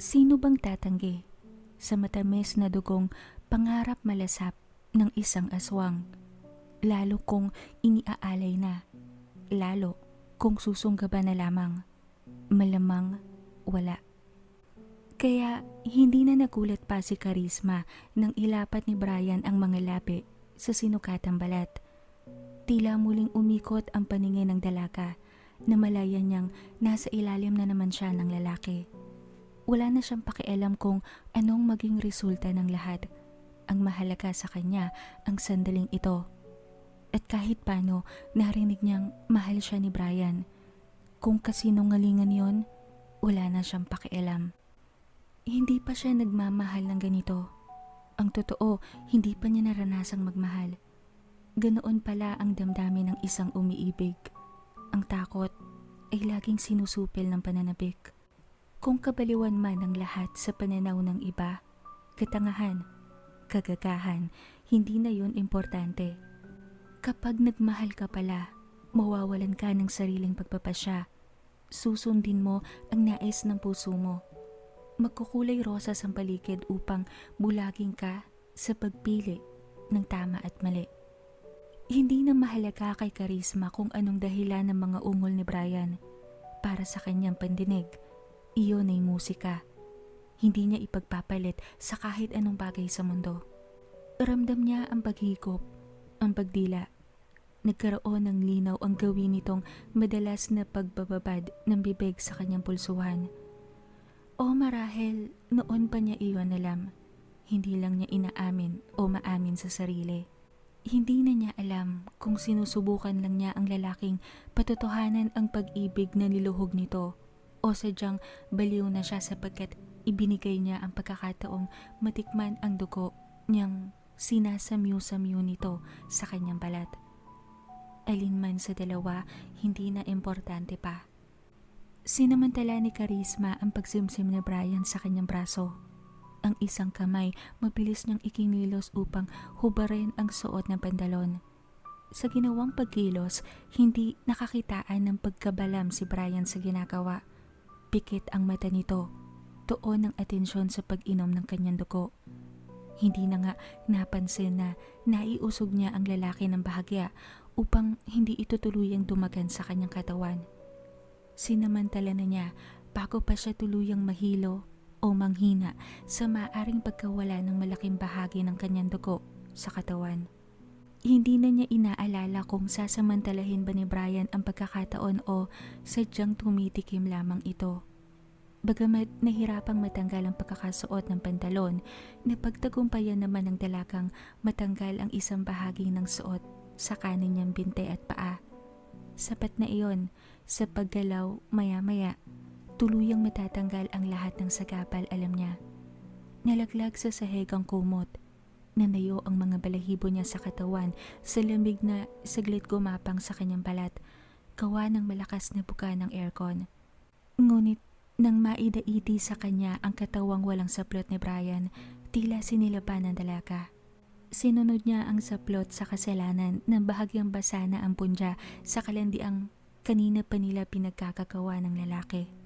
Sino bang tatanggi sa matamis na dugong pangarap malasap ng isang aswang? Lalo kung iniaalay na, lalo kung susunggaban na lamang, malamang wala. Kaya hindi na nagulat pa si Karisma nang ilapat ni Brian ang mga labi sa sinukatang balat. Tila muling umikot ang paningin ng dalaga na malaya niyang nasa ilalim na naman siya ng lalaki. Wala na siyang pakialam kung anong maging resulta ng lahat. Ang mahalaga sa kanya ang sandaling ito. At kahit paano, narinig niyang mahal siya ni Brian. Kung kasinungalingan yon, wala na siyang pakialam. Hindi pa siya nagmamahal ng ganito. Ang totoo, hindi pa niya naranasang magmahal. Ganoon pala ang damdamin ng isang umiibig. Ang takot ay laging sinusupil ng pananabik. Kung kabaliwan man ang lahat sa pananaw ng iba, katangahan, kagagahan, hindi na yun importante. Kapag nagmahal ka pala, mawawalan ka ng sariling pagpapasya. Susundin mo ang nais ng puso mo. Magkukulay rosas ang paligid upang bulaging ka sa pagpili ng tama at mali. Hindi na mahalaga kay Karisma kung anong dahilan ng mga ungol ni Brian. Para sa kanyang pandinig, iyon ay musika. Hindi niya ipagpapalit sa kahit anong bagay sa mundo. Ramdam niya ang paghikop, ang pagdila. Nagkaroon ng linaw ang gawin nitong madalas na pagbababad ng bibig sa kanyang pulsuhan. O marahil noon pa niya iyon alam. Hindi lang niya inaamin o maamin sa sarili. Hindi na niya alam kung sinusubukan lang niya ang lalaking patotohanan ang pag-ibig na niluhog nito o sadyang baliw na siya sapagkat ibinigay niya ang pagkakataong matikman ang dugo niyang sinasamyu-samyu nito sa kanyang balat. Alinman sa dalawa, hindi na importante pa. Sinamantala ni Karisma ang pagsimsim ni Brian sa kanyang braso. Ang isang kamay mabilis niyang ikinilos upang hubarin ang suot ng pandalon. Sa ginawang pagkilos, hindi nakakitaan ng pagkabalam si Brian sa ginagawa. Pikit ang mata nito. Tuon ang atensyon sa pag-inom ng kanyang dugo. Hindi na nga napansin na naiusog niya ang lalaki ng bahagya upang hindi ito tuluyang dumagan sa kanyang katawan. Sinamantala na niya bago pa siya tuluyang mahilo o manghina sa maaring pagkawala ng malaking bahagi ng kanyang dugo sa katawan. Hindi na niya inaalala kung sasamantalahin ba ni Brian ang pagkakataon o sadyang tumitikim lamang ito. Bagamat nahirapang matanggal ang pagkakasuot ng pantalon, napagtagumpayan naman ng dalagang matanggal ang isang bahagi ng suot sa kanin niyang binte at paa. Sapat na iyon sa paggalaw maya-maya, tuluyang matatanggal ang lahat ng sagapal alam niya. Nalaglag sa sahig ang kumot. Nanayo ang mga balahibo niya sa katawan sa lamig na saglit gumapang sa kanyang balat, gawa ng malakas na buga ng aircon. Ngunit nang maidaiti sa kanya ang katawang walang saplot ni Brian, tila sinilaban ng dalaga. Sinunod niya ang saplot sa kasalanan ng bahagyang basa na ang punja sa kalandiang kanina pa nila pinagkakagawa ng lalaki.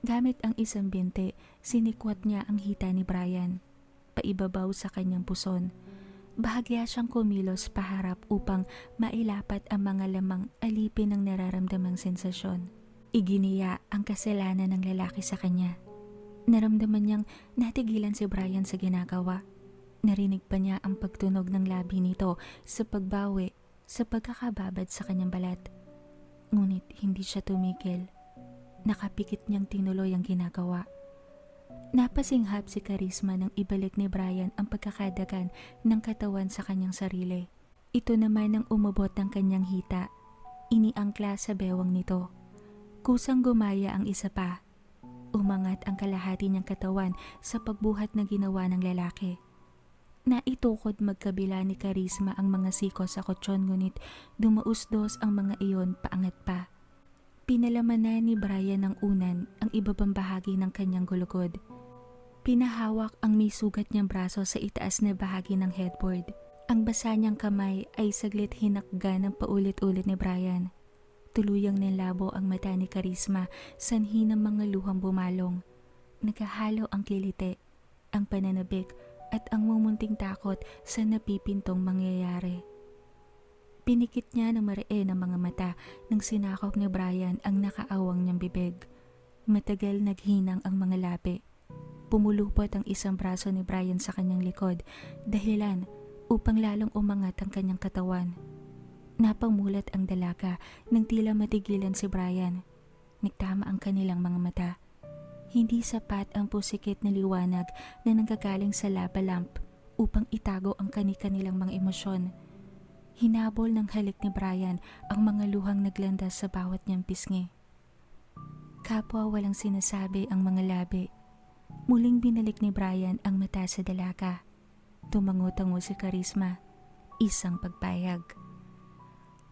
Gamit ang isang binte, sinikwat niya ang hita ni Brian, paibabaw sa kanyang puson. Bahagya siyang kumilos paharap upang mailapat ang mga lamang alipin ng nararamdamang sensasyon. Iginiya ang kasalanan ng lalaki sa kanya. Naramdaman niyang natigilan si Brian sa ginagawa. Narinig pa niya ang pagtunog ng labi nito sa pagbawi sa pagkakababad sa kanyang balat. Ngunit hindi siya tumigil. Nakapikit niyang tinuloy ang ginagawa. Napasinghap si Karisma nang ibalik ni Brian ang pagkakadagan ng katawan sa kanyang sarili. Ito naman ang umabot ng kanyang hita. Iniangkla sa bewang nito. Kusang gumaya ang isa pa. Umangat ang kalahati niyang katawan sa pagbuhat na ginawa ng lalaki. Naitukod magkabila ni Karisma ang mga siko sa kutsyon ngunit dumausdos ang mga iyon paangat pa. Pinalaman na ni Brian ng unan ang ibabang bahagi ng kanyang gulugod. Pinahawak ang may sugat niyang braso sa itaas na bahagi ng headboard. Ang basa niyang kamay ay saglit hinakga ng paulit-ulit ni Brian. Tuluyang nilabo ang mata ni Karisma, sanhi ng mga luhang bumalong. Nagahalo ang kilite, ang pananabik at ang mumunting takot sa napipintong mangyayari. Pinikit niya ng maree ng mga mata nang sinakop ni Brian ang nakaawang niyang bibig. Matagal naghinang ang mga labi. Pumulupot ang isang braso ni Brian sa kanyang likod, dahilan upang lalong umangat ang kanyang katawan. Napamulat ang dalaga nang tila matigilan si Brian. Nagtama ang kanilang mga mata. Hindi sapat ang pusikit na liwanag na nanggagaling sa lava lamp upang itago ang kani-kanilang mga emosyon. Hinabol ng halik ni Brian ang mga luhang naglandas sa bawat niyang pisngi. Kapwa walang sinasabi ang mga labi. Muling binalik ni Brian ang mata sa dalaga. Tumango-tango si Karisma. Isang pagpayag.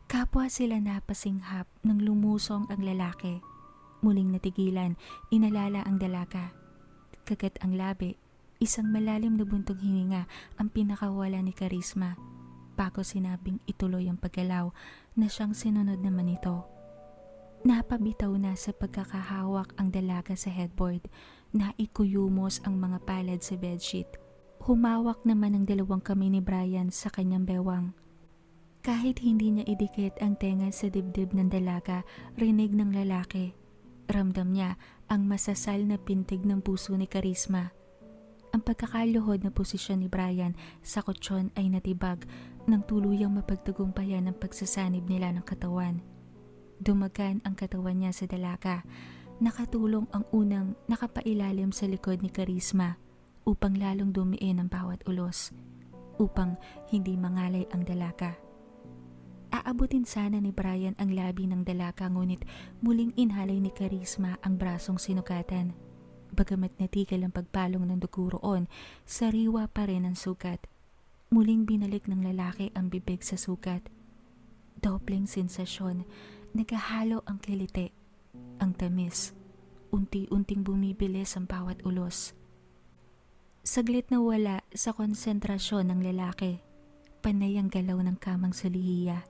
Kapwa sila napasinghap nang lumusong ang lalaki. Muling natigilan, inalala ang dalaga. Kagat ang labi, isang malalim na buntong hininga ang pinakawala ni Karisma. Bago sinabing ituloy ang paggalaw na siyang sinunod naman ito. Napabitaw na sa pagkakahawak ang dalaga sa headboard na ikuyumos ang mga palad sa bedsheet. Humawak naman ang dalawang kami ni Brian sa kanyang bewang. Kahit hindi niya idikit ang tenga sa dibdib ng dalaga, rinig ng lalaki. Ramdam niya ang masasal na pintig ng puso ni Karisma. Ang pagkakaluhod na posisyon ni Brian sa kutsyon ay natibag nang tuluyang mapagtagumpayan ang pagsasanib nila ng katawan. Dumagan ang katawan niya sa dalaga. Nakatulong ang unang nakapailalim sa likod ni Karisma upang lalong dumiin ang bawat ulos, upang hindi mangalay ang dalaga. Aabutin sana ni Brian ang labi ng dalaga ngunit muling inhalay ni Karisma ang brasong sinukatan. Bagamat natigil ang pagpalong ng dugo roon, sariwa pa rin ang sugat. Muling binalik ng lalaki ang bibig sa sugat. Dobleng sensasyon, nagahalo ang kilite, ang tamis. Unti-unting bumibilis ang bawat ulos. Saglit na wala sa konsentrasyon ng lalaki. Panay ang galaw ng kamang sulihiya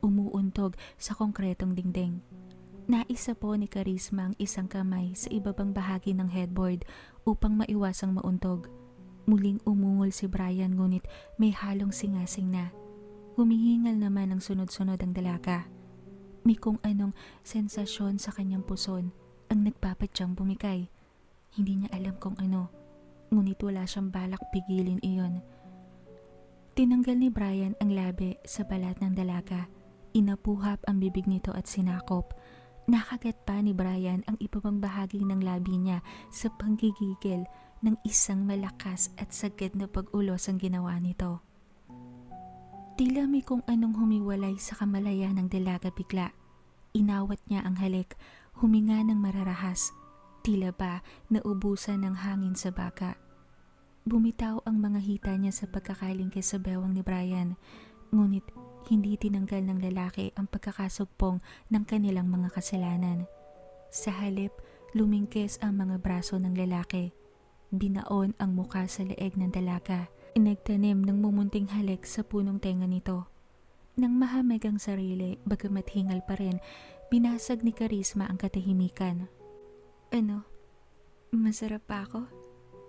umuuntog sa konkretong dingding. Naisa po ni Karisma ang isang kamay sa ibabang bahagi ng headboard upang maiwasang mauntog. Muling umungol si Brian ngunit may halong singasing na. Humihingal naman ang sunod-sunod ang dalaga. May kung anong sensasyon sa kanyang puson ang nagpapadyang bumikay. Hindi niya alam kung ano, ngunit wala siyang balak pigilin iyon. Tinanggal ni Brian ang labi sa balat ng dalaga Inapuhap ang bibig nito at sinakop. Nakagat pa ni Brian ang ibabang bahagi ng labi niya sa panggigigil ng isang malakas at sagad na pag-ulos ang ginawa nito. Tila may kung anong humiwalay sa kamalaya ng dalaga bigla. Inawat niya ang halik, huminga ng mararahas. Tila ba naubusan ng hangin sa baka. Bumitaw ang mga hita niya sa pagkakalingkis sa bewang ni Brian, ngunit hindi tinanggal ng lalaki ang pagkakasugpong ng kanilang mga kasalanan. Sa halip, lumingkes ang mga braso ng lalaki. Binaon ang muka sa leeg ng dalaga. Inagtanim ng mumunting halik sa punong tenga nito. Nang mahamig ang sarili, bagamat hingal pa rin, binasag ni Karisma ang katahimikan. Ano? Masarap pa ako?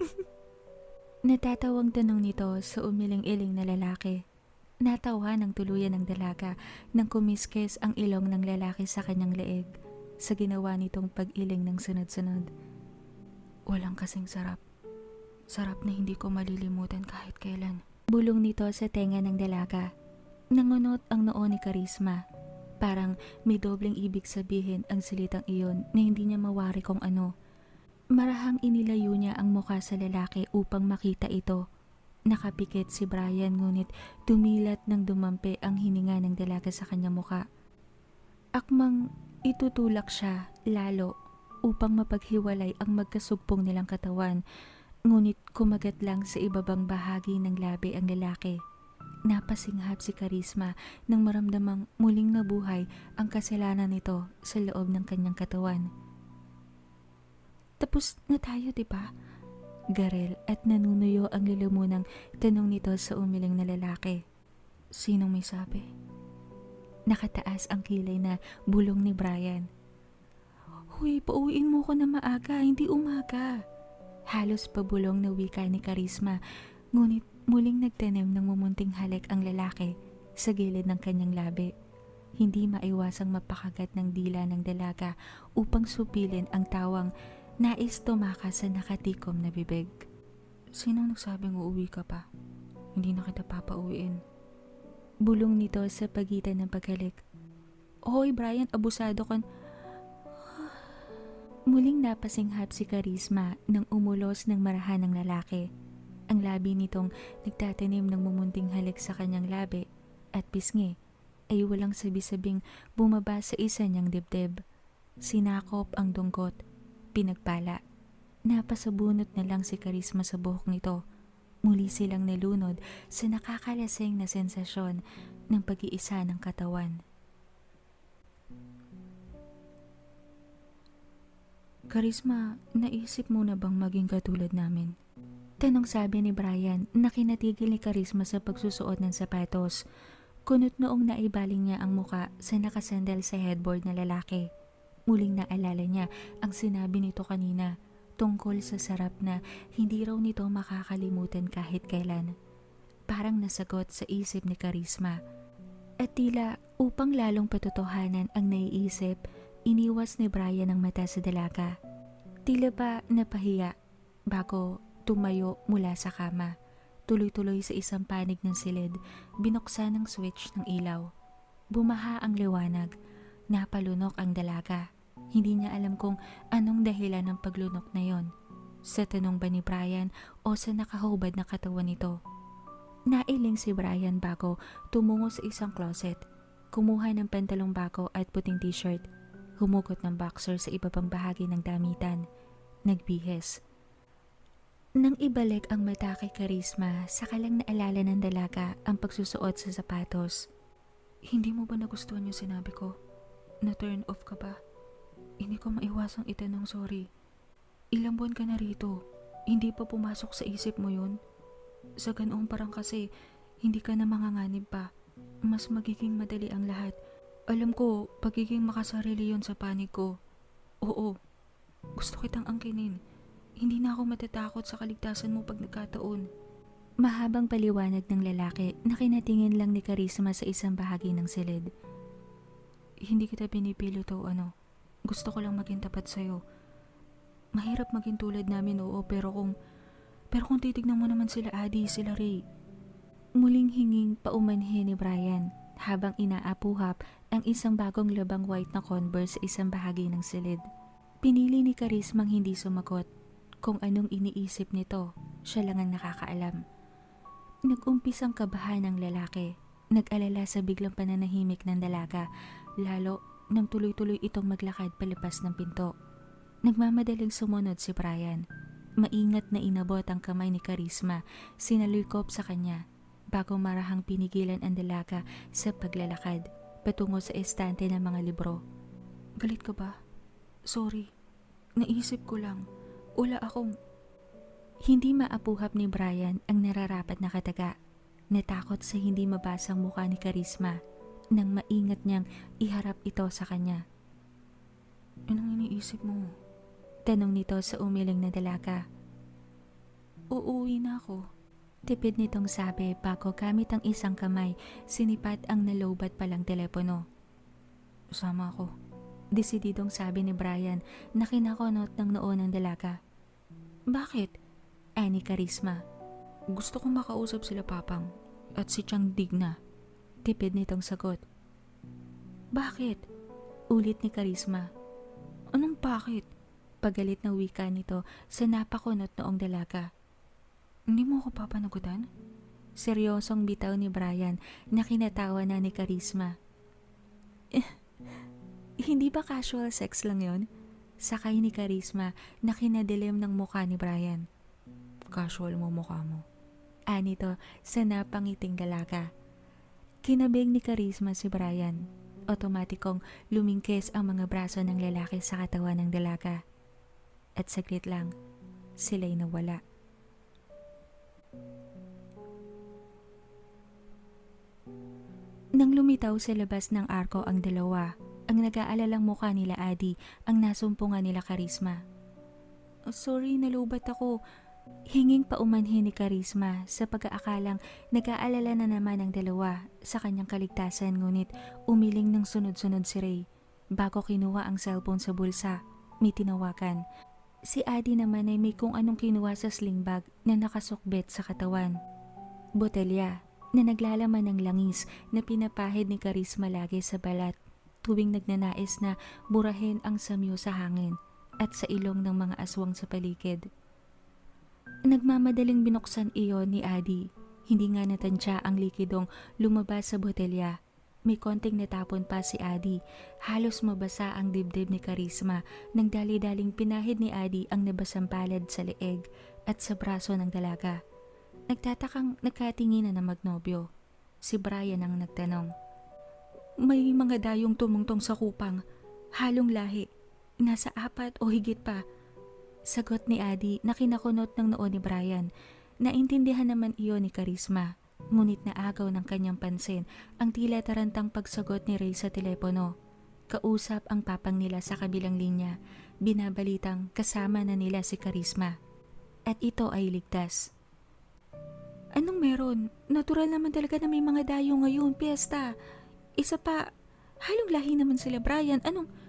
Natatawang tanong nito sa umiling-iling na lalaki. Natawa ng tuluyan ng dalaga nang kumiskes ang ilong ng lalaki sa kanyang leeg sa ginawa nitong pag-iling ng sunod-sunod. Walang kasing sarap. Sarap na hindi ko malilimutan kahit kailan. Bulong nito sa tenga ng dalaga. Nangunot ang noo ni Karisma. Parang may dobleng ibig sabihin ang salitang iyon na hindi niya mawari kung ano. Marahang inilayo niya ang mukha sa lalaki upang makita ito Nakapikit si Brian ngunit tumilat ng dumampi ang hininga ng dalaga sa kanyang muka. Akmang itutulak siya lalo upang mapaghiwalay ang magkasugpong nilang katawan ngunit kumagat lang sa ibabang bahagi ng labi ang lalaki. Napasinghap si Karisma nang maramdamang muling nabuhay ang kasalanan nito sa loob ng kanyang katawan. Tapos na tayo, di ba? Garel at nanunuyo ang lulumunang tanong nito sa umiling na lalaki. Sinong may sabi? Nakataas ang kilay na bulong ni Brian. Huy, pauwiin mo ko na maaga, hindi umaga. Halos pabulong na wika ni Karisma, ngunit muling nagtanim ng mumunting halik ang lalaki sa gilid ng kanyang labi. Hindi maiwasang mapakagat ng dila ng dalaga upang supilin ang tawang nais tumakas sa nakatikom na bibig. Sinong nagsabing uuwi ka pa? Hindi na kita papauwiin. Bulong nito sa pagitan ng paghalik. Hoy Brian, abusado ka. Muling napasinghap si Karisma nang umulos ng marahan ng lalaki. Ang labi nitong nagtatanim ng mumunting halik sa kanyang labi at pisngi ay walang sabi-sabing bumaba sa isa niyang dibdib. Sinakop ang dungkot, pinagpala. Napasabunot na lang si Karisma sa buhok nito. Muli silang nalunod sa nakakalasing na sensasyon ng pag-iisa ng katawan. Karisma, naisip mo na bang maging katulad namin? Tanong sabi ni Brian na kinatigil ni Karisma sa pagsusuot ng sapatos. Kunot noong naibaling niya ang muka sa nakasandal sa headboard na lalaki. Muling naalala niya ang sinabi nito kanina tungkol sa sarap na hindi raw nito makakalimutan kahit kailan. Parang nasagot sa isip ni Karisma. At tila upang lalong patotohanan ang naiisip, iniwas ni Brian ang mata sa dalaga. Tila ba napahiya bago tumayo mula sa kama. Tuloy-tuloy sa isang panig ng silid, binuksan ang switch ng ilaw. Bumaha ang liwanag, napalunok ang dalaga. Hindi niya alam kung anong dahilan ng paglunok na yon. Sa tanong ba ni Brian o sa nakahubad na katawan nito. Nailing si Brian bago tumungo sa isang closet. Kumuha ng pantalong bako at puting t-shirt. Humugot ng boxer sa iba pang bahagi ng damitan. Nagbihes. Nang ibalik ang mata kay Karisma, saka lang naalala ng dalaga ang pagsusuot sa sapatos. Hindi mo ba nagustuhan yung sinabi ko? Na turn off ka ba? Hindi ko maiwasang itanong sorry. Ilang buwan ka na rito. Hindi pa pumasok sa isip mo yun? Sa ganoong parang kasi, hindi ka na manganganib pa. Mas magiging madali ang lahat. Alam ko, pagiging makasarili yon sa panig ko. Oo, gusto kitang angkinin. Hindi na ako matatakot sa kaligtasan mo pag nagkataon. Mahabang paliwanag ng lalaki na kinatingin lang ni Karisma sa isang bahagi ng silid. Hindi kita pinipilo to ano. Gusto ko lang maging tapat sa'yo. Mahirap maging tulad namin oo pero kung... Pero kung titignan mo naman sila Adi, sila Ray. Muling hinging paumanhin ni Brian habang inaapuhap ang isang bagong labang white na converse sa isang bahagi ng silid. Pinili ni Karismang hindi sumagot kung anong iniisip nito, siya lang ang nakakaalam. Nag-umpisang kabahan ng lalaki. Nag-alala sa biglang pananahimik ng dalaga, lalo nang tuloy-tuloy itong maglakad palipas ng pinto. Nagmamadaling sumunod si Brian. Maingat na inabot ang kamay ni Karisma, sinalikop sa kanya, bago marahang pinigilan ang dalaga sa paglalakad patungo sa estante ng mga libro. Galit ka ba? Sorry. Naisip ko lang. Wala akong... Hindi maapuhap ni Brian ang nararapat na kataga. Natakot sa hindi mabasang mukha ni Karisma nang maingat niyang iharap ito sa kanya. Anong iniisip mo? Tanong nito sa umiling na dalaga. Uuwi na ako. Tipid nitong sabi bago gamit ang isang kamay, sinipat ang nalobat palang telepono. Sama ako. Desididong sabi ni Brian na kinakonot ng noo ng dalaga. Bakit? Ani Karisma. Gusto kong makausap sila papang at si Chang Digna. Tipid nitong sagot. Bakit? Ulit ni Karisma. Anong bakit? Pagalit na wika nito sa napakunot noong dalaga. Hindi mo ako papanagutan? Seryosong bitaw ni Brian na kinatawa na ni Karisma. Hindi ba casual sex lang yon? Sakay ni Karisma na kinadilim ng mukha ni Brian. Casual mo mukha mo. Anito sa napangiting dalaga. Kinabig ni Karisma si Brian. Otomatikong lumingkes ang mga braso ng lalaki sa katawan ng dalaga. At saglit lang, sila'y nawala. Nang lumitaw sa labas ng arko ang dalawa, ang nag-aalalang mukha nila Adi ang nasumpungan nila Karisma. "Oh, sorry, nalubat ako. Hinging paumanhin ni Karisma sa pag-aakalang nag-aalala na naman ang dalawa sa kanyang kaligtasan ngunit umiling ng sunod-sunod si Ray. Bago kinuha ang cellphone sa bulsa, may tinawagan. Si Adi naman ay may kung anong kinuha sa sling bag na nakasukbit sa katawan. Botelya na naglalaman ng langis na pinapahid ni Karisma lagi sa balat tuwing nagnanais na burahin ang samyo sa hangin at sa ilong ng mga aswang sa paligid. Nagmamadaling binuksan iyon ni Adi. Hindi nga natansya ang likidong lumabas sa botelya. May konting natapon pa si Adi. Halos mabasa ang dibdib ni Karisma nang dali-daling pinahid ni Adi ang nabasang palad sa leeg at sa braso ng dalaga. Nagtatakang nagkatinginan na magnobyo. Si Brian ang nagtanong. May mga dayong tumungtong sa kupang. Halong lahi. Nasa apat o higit pa. Sagot ni Adi na kinakunot ng noo ni Brian. Naintindihan naman iyon ni Karisma. Ngunit naagaw ng kanyang pansin ang tila tarantang pagsagot ni Ray sa telepono. Kausap ang papang nila sa kabilang linya. Binabalitang kasama na nila si Karisma. At ito ay ligtas. Anong meron? Natural naman talaga na may mga dayo ngayon, piyesta. Isa pa, halong lahi naman sila Brian. Anong...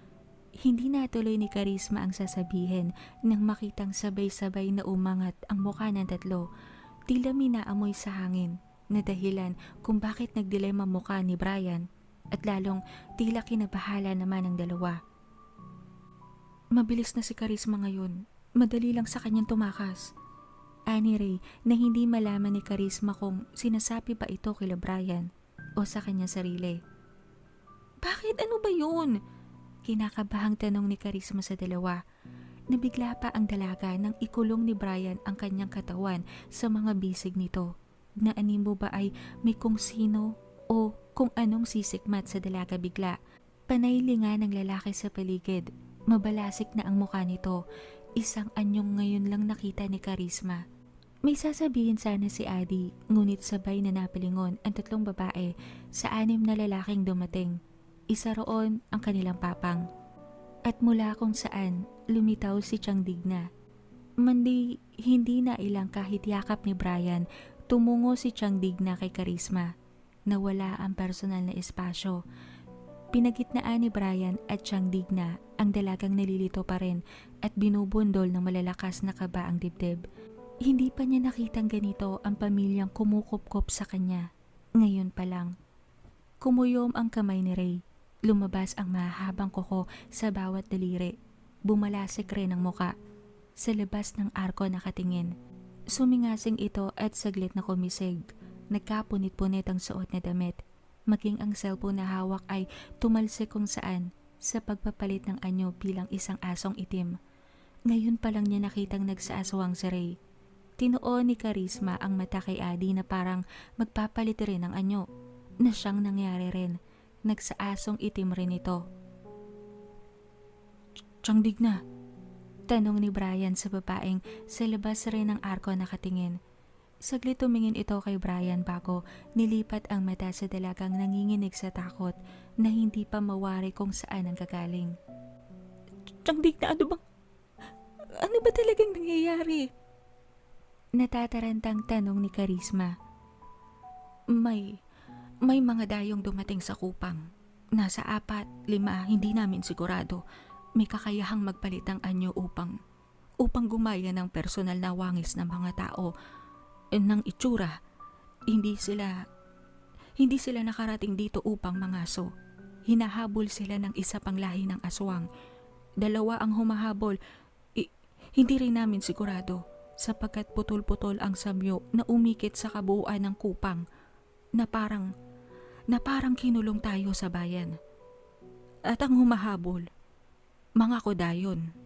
Hindi natuloy ni Karisma ang sasabihin nang makitang sabay-sabay na umangat ang mukha ng tatlo. Tila minaamoy sa hangin na dahilan kung bakit nagdilema mukha ni Brian at lalong tila kinabahala naman ang dalawa. Mabilis na si Karisma ngayon. Madali lang sa kanyang tumakas. Ani Ray na hindi malaman ni Karisma kung sinasabi ba ito kila Brian o sa kanya sarili. Bakit? Ano ba yun? Kinakabahang tanong ni Karisma sa dalawa. Nabigla pa ang dalaga nang ikulong ni Brian ang kanyang katawan sa mga bisig nito. Naanin mo ba ay may kung sino o kung anong sisikmat sa dalaga bigla. Panaylingan ng lalaki sa paligid. Mabalasik na ang mukha nito. Isang anyong ngayon lang nakita ni Karisma. May sasabihin sana si Adi, ngunit sabay na napilingon ang tatlong babae sa anim na lalaking dumating. Isa roon ang kanilang papang. At mula kung saan lumitaw si Chang Digna. Mandi hindi na ilang kahit yakap ni Brian, tumungo si Chang Digna kay Karisma. Nawala ang personal na espasyo. Pinagitnaan ni Brian at Chang Digna ang dalagang nalilito pa rin at binubundol ng malalakas na kaba ang dibdib. Hindi pa niya nakitang ganito ang pamilyang kumukupkop sa kanya. Ngayon pa lang. Kumuyom ang kamay ni Ray. Lumabas ang mahabang kuko sa bawat daliri. Bumalasik rin ang muka. Sa labas ng arko nakatingin. Sumingasing ito at saglit na kumisig. Nagkapunit-punit ang suot na damit. Maging ang cellphone na hawak ay tumalsik kung saan sa pagpapalit ng anyo bilang isang asong itim. Ngayon pa lang niya nakitang nagsaaswang si Ray. Tinuon ni Karisma ang mata kay Adi na parang magpapalit rin ng anyo. Na siyang nangyari rin. Nagsaasong itim rin ito. Tiyangdig na. Tanong ni Brian sa babaeng sa labas rin ng arko nakatingin. Saglit tumingin ito kay Brian bago nilipat ang mata sa dalagang nanginginig sa takot na hindi pa mawari kung saan ang gagaling. Tiyangdig na ano bang... Ano ba talagang nangyayari? Natatarantang tanong ni Karisma. May, may mga dayong dumating sa kupang. Nasa apat, lima, hindi namin sigurado. May kakayahang magpalit ang anyo upang, upang gumaya ng personal na wangis ng mga tao eh, ng itsura. Hindi sila, hindi sila nakarating dito upang mangaso. Hinahabol sila ng isa pang lahi ng aswang. Dalawa ang humahabol. I, hindi rin namin sigurado sapagkat putol-putol ang samyo na umikit sa kabuuan ng kupang na parang na parang kinulong tayo sa bayan. At ang humahabol, mga kodayon.